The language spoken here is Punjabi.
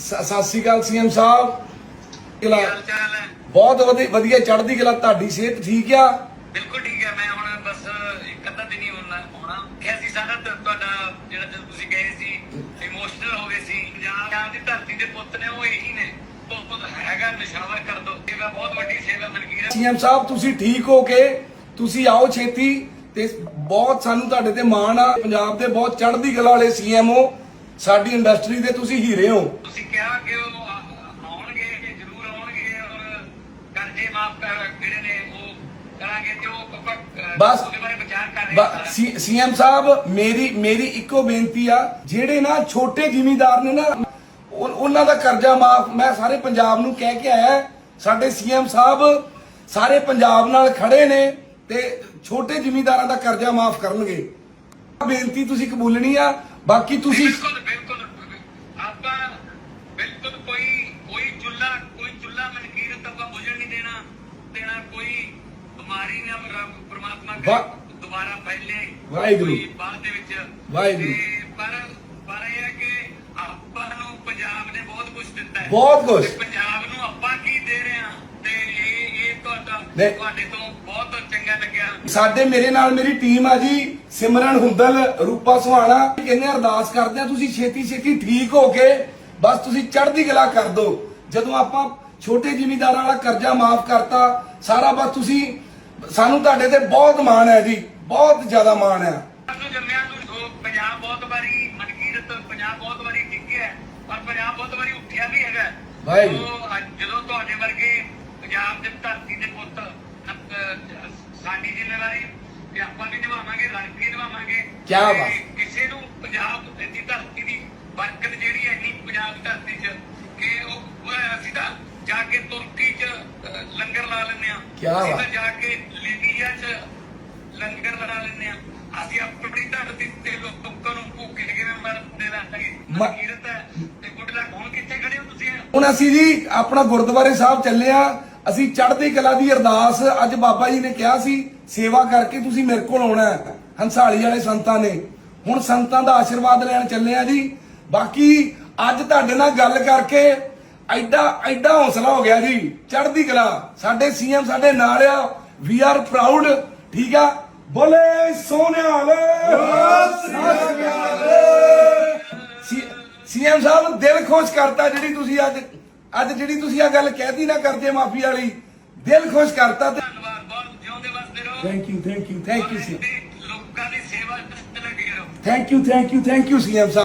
ਸਤਿ ਸ਼੍ਰੀ ਅਕਾਲ ਸੀਐਮ ਸਾਹਿਬ। ਕਿਲਾ ਬਹੁਤ ਵਧੀ- ਵਧੀਆ ਚੜ੍ਹਦੀ ਕਲਾ ਤੁਹਾਡੀ ਸਿਹਤ ਠੀਕ ਆ? ਬਿਲਕੁਲ ਠੀਕ ਹੈ ਮੈਂ ਹੁਣ ਬਸ ਇੱਕ ਅੱਧਾ ਦਿਨ ਹੀ ਹੋਣਾ ਹੋਣਾ। ਕਿਹਾ ਸੀ ਸਾਰਾ ਤੁਹਾਡਾ ਜਿਹੜਾ ਜਦੋਂ ਤੁਸੀਂ ਗਏ ਸੀ ਇਮੋਸ਼ਨਲ ਹੋ ਗਏ ਸੀ। ਪੰਜਾਬ ਦੀ ਧਰਤੀ ਦੇ ਪੁੱਤ ਨੇ ਉਹ ਇਹੀ ਨੇ। ਹੈਗਾ ਨਿਸ਼ਾਵਰ ਕਰ ਦੋ। ਸੇਵਾ ਬਹੁਤ ਵੱਡੀ ਸੇਵਾ ਮਨਕੀਰ ਸੀਐਮ ਸਾਹਿਬ ਤੁਸੀਂ ਠੀਕ ਹੋ ਕੇ ਤੁਸੀਂ ਆਓ ਛੇਤੀ। ਤੇ ਬਹੁਤ ਸਾਨੂੰ ਤੁਹਾਡੇ ਤੇ ਮਾਣ ਆ। ਪੰਜਾਬ ਦੇ ਬਹੁਤ ਚੜ੍ਹਦੀ ਕਲਾ ਵਾਲੇ ਸੀਐਮ ਹੋ ਸਾਡੀ ਇੰਡਸਟਰੀ ਦੇ ਤੁਸੀਂ ਹੀਰੇ ਹੋ। ਤੁਸੀਂ ਕਿਹਾ ਕਿ ਉਹ ਆਉਣਗੇ ਕਿ ਜ਼ਰੂਰ ਆਉਣਗੇ ਔਰ ਕਰਜ਼ੇ ਮਾਫ ਜਿਹੜੇ ਨੇ ਉਹ ਕਰਾਂਗੇ ਤੇ ਉਹ ਬਸ ਸੀਐਮ ਸਾਹਿਬ ਮੇਰੀ ਮੇਰੀ ਇੱਕੋ ਬੇਨਤੀ ਆ ਜਿਹੜੇ ਨਾ ਛੋਟੇ ਜ਼ਿਮੀਂਦਾਰ ਨੇ ਨਾ ਉਹ- ਉਹਨਾਂ ਦਾ ਕਰਜ਼ਾ ਮਾਫ ਮੈਂ ਸਾਰੇ ਪੰਜਾਬ ਨੂੰ ਕਹਿ ਕੇ ਆਇਆ ਸਾਡੇ ਸੀਐਮ ਸਾਹਿਬ ਸਾਰੇ ਪੰਜਾਬ ਨਾਲ ਖੜੇ ਨੇ ਤੇ ਛੋਟੇ ਜ਼ਿਮੀਂਦਾਰਾਂ ਦਾ ਕਰਜ਼ਾ ਮਾਫ ਕਰਨਗੇ। ਬੇਨਤੀ ਤੁਸੀਂ ਕਬੂਲਣੀ ਆ ਬਾਕੀ ਤੁਸੀਂ ਬਿਲਕੁਲ ਬਿਲਕੁਲ ਆਪਾਂ ਬਿਲਕੁਲ ਕੋਈ ਕੋਈ ਚੁੱਲਾ ਕੋਈ ਚੁੱਲਾ ਮਨਕੀਰਤ ਆਪਾਂ ਬੁਝਣ ਨਹੀਂ ਦੇਣਾ ਦੇਣਾ ਕੋਈ ਬਿਮਾਰੀ ਨਾ ਰੱਬ ਪ੍ਰਮਾਤਮਾ ਕਰੇ ਵਾਹ। ਦੁਬਾਰਾ ਫੈਲੇ ਵਾਹਿਗੁਰੂ। ਕੋਈ ਬਾਅਦ ਦੇ ਵਿੱਚ ਵਾਹਿਗੁਰੂ। ਤੇ ਪਰ ਪਰ ਇਹ ਹੈ ਕਿ ਆਪਾਂ ਨੂੰ ਪੰਜਾਬ ਨੇ ਬਹੁਤ ਕੁਝ ਦਿੱਤਾ ਹੈ ਬਹੁਤ ਕੁਛ। ਤੇ ਪੰਜਾਬ ਨੂੰ ਆਪਾਂ ਕੀ ਦੇ ਰਹੇ ਹਾਂ ਤੇ ਇਹ ਇਹ ਤੁਹਾਡਾ। ਤੁਹਾਡੇ ਤੋਂ ਬਹੁਤ ਚੰਗਾ ਲੱਗਿਆ ਸਾਡੇ ਮੇਰੇ ਨਾਲ ਮੇਰੀ ਟੀਮ ਆ ਜੀ ਸਿਮਰਨ ਹੁੰਦਲ ਰੂਪਾ ਸੁਹਾਣਾ ਕਹਿੰਦੇ ਅਰਦਾਸ ਕਰਦੇ ਆ ਤੁਸੀਂ ਛੇਤੀ ਛੇਤੀ ਠੀਕ ਹੋ ਕੇ ਬਸ ਤੁਸੀਂ ਚੜ੍ਹਦੀ ਕਲਾ ਕਰ ਦਿਓ ਜਦੋਂ ਆਪਾਂ ਛੋਟੇ ਜ਼ਿਮੀਂਦਾਰਾਂ ਵਾਲਾ ਕਰਜ਼ਾ ਮਾਫ ਕਰਤਾ ਸਾਰਾ ਬਸ ਤੁਸੀਂ ਸਾਨੂੰ ਤੁਹਾਡੇ ਤੇ ਬਹੁਤ ਮਾਣ ਹੈ ਜੀ ਬਹੁਤ ਜ਼ਿਆਦਾ ਮਾਣ ਹੈ ਜੰਮਿਆ ਪੰਜਾਬ ਬਹੁਤ ਵਾਰੀ ਮਨਕੀਰਤ ਪੰਜਾਬ ਬਹੁਤ ਵਾਰੀ ਡਿੱਗਿਆ ਹੈ, ਪਰ ਪੰਜਾਬ ਬਹੁਤ ਵਾਰੀ ਉੱਠਿਆ ਵੀ ਹੈਗਾ ਹੈ। ਵਾਹਿਗੁਰੂ। ਉਹ ਅੱਜ ਜਦੋਂ ਤੁਹਾਡੇ ਵਰਗੇ ਪੰਜਾਬ ਦੇ ਧਰਤੀ ਦੇ ਪੁੱਤ ਸਾਡੀ ਜ਼ਿੰਮੇਵਾਰੀ ਕਿ ਆਪਾਂ ਵੀ ਨਿਭਾਵਾਂਗੇ ਰਲ ਕੇ ਨਿਭਾਵਾਂਗੇ ਬਾਤ। ਕਿਸੇ ਨੂੰ ਪੰਜਾਬ ਦੀ ਧਰਤੀ ਦੀ ਬਰਕਤ ਜਿਹੜੀ ਹੈ ਇੰਨੀ ਪੰਜਾਬ ਧਰਤੀ 'ਚ ਕਿ ਉਹ ਉਹ ਅਸੀਂ ਤਾਂ ਜਾ ਕੇ ਤੁਰਕੀ 'ਚ ਅਹ, ਲੰਗਰ ਲਾ ਕਿਆ ਅਸੀਂ। ਤਾਂ ਜਾ ਕੇ ਲੀਬੀਆ 'ਚ ਲੰਗਰ ਲਗਾ ਲੈਂਦੇ ਆ। ਅਸੀਂ ਆਪਣੀ ਧਰਤੀ ਤੇ ਲੋਕਾਂ ਨੂੰ ਭੁੱਖੇ ਕਿਵੇਂ ਮਰਦੇ ਰਹਿਣਗੇ ਮ- ਮਨਕੀਰਤ ਹੈ ਤੇ ਗੁੱਡ ਲੱਕ ਹੁਣ ਕਿੱਥੇ ਖੜੇ ਹੋ ਤੁਸੀਂ? ਹੁਣ ਅਸੀਂ ਜੀ ਆਪਣਾ ਗੁਰਦੁਆਰੇ ਸਾਹਿਬ ਚੱਲੇ ਆ। ਅਸੀਂ ਚੜ੍ਹਦੀ ਕਲਾ ਦੀ ਅਰਦਾਸ ਅੱਜ ਬਾਬਾ ਜੀ ਨੇ ਕਿਹਾ ਸੀ ਸੇਵਾ ਕਰਕੇ ਤੁਸੀਂ ਮੇਰੇ ਕੋਲ ਆਉਣਾ ਹੈ। ਹੰਸਾਲੀ ਵਾਲੇ ਸੰਤਾਂ ਨੇ। ਹੁਣ ਸੰਤਾਂ ਦਾ ਆਸ਼ੀਰਵਾਦ ਲੈਣ ਚੱਲੇ ਆ ਜੀ। ਬਾਕੀ ਅੱਜ ਤੁਹਾਡੇ ਨਾਲ ਗੱਲ ਕਰਕੇ ਐਡਾ ਐਡਾ ਹੌਸਲਾ ਹੋ ਗਿਆ ਜੀ। ਚੜ੍ਹਦੀ ਕਲਾ। ਸਾਡੇ ਸੀਐਮ ਸਾਡੇ ਨਾਲ ਆ। We are proud. ਠੀਕ ਆ? ਬੋਲੇ ਸੋਨਿਆਲ ਸੀਐਮ ਸਾਹਿਬ ਦਿਲ ਖੁਸ਼ ਕਰਤਾ ਜਿਹੜੀ ਤੁਸੀਂ ਅੱਜ ਅੱਜ ਜਿਹੜੀ ਤੁਸੀਂ ਆ ਗੱਲ ਕਹਿਤੀ ਨਾ ਕਰਦੇ ਮਾਫੀ ਵਾਲੀ। ਦਿਲ ਖੁਸ਼ ਕਰਤਾ ਤੇ thank you thank you thank you ਲੋਕਾਂ ਦੀ ਸੇਵਾ ਲੱਗੇ ਰਹੋ। Thank you thank you thank you CM Sahib.